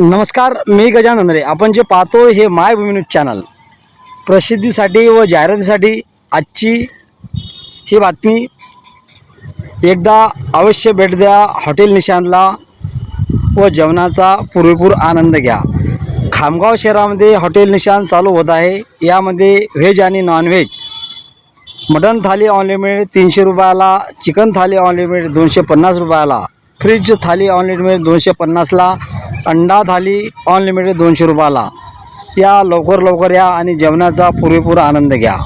नमस्कार मी गजानन रे आपण जे पाहतो हे मायभूमी न्यूज चॅनल. प्रसिद्धीसाठी व जाहिरातीसाठी आजची ही बातमी. एकदा अवश्य भेट द्या हॉटेल निशांतला व जेवणाचा पुरेपूर आनंद घ्या. खामगाव शहरामध्ये हॉटेल निशांत चालू होत आहे. यामध्ये व्हेज आणि नॉनव्हेज मटन थाली ऑनलिमिटेड तीनशे रुपयाला चिकन थाली ऑनलिमिटेड दोनशे पन्नास रुपयाला फ्रीज थाली अनलिमिटेड दोनशे पन्नासला अंडा थाली अनलिमिटेड दोनशे रुपयाला. या लवकर लवकर या आणि जेवणाचा पुरेपूर आनंद घ्या.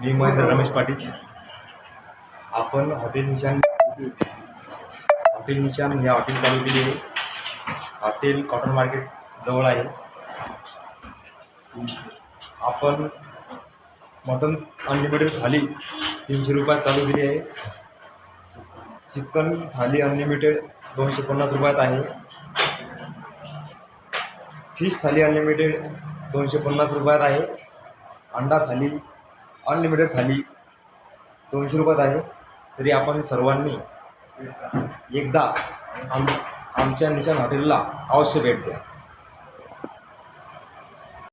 मी महेंद्र रमेश पाटील. आपण हॉटेल निशान हॉटेल निशान ह्या हॉटेल चालू केली आहे हॉटेल कॉटन मार्केट जवळ आहे. आपण मटन अनलिमिटेड थाली तीनशे रुपयात चालू केली आहे. चिकन थाली अनलिमिटेड दोनशे पन्नास रुपयात आहे. फिश थाली अनलिमिटेड दोनशे पन्नास रुपयात आहे. अंडा थाली अनलिमिटेड थाली. दोनशे रुपयात आहे. तरी आपण सर्वांनी एकदा आम आमच्या निशान हॉटेलला अवश्य भेट द्या.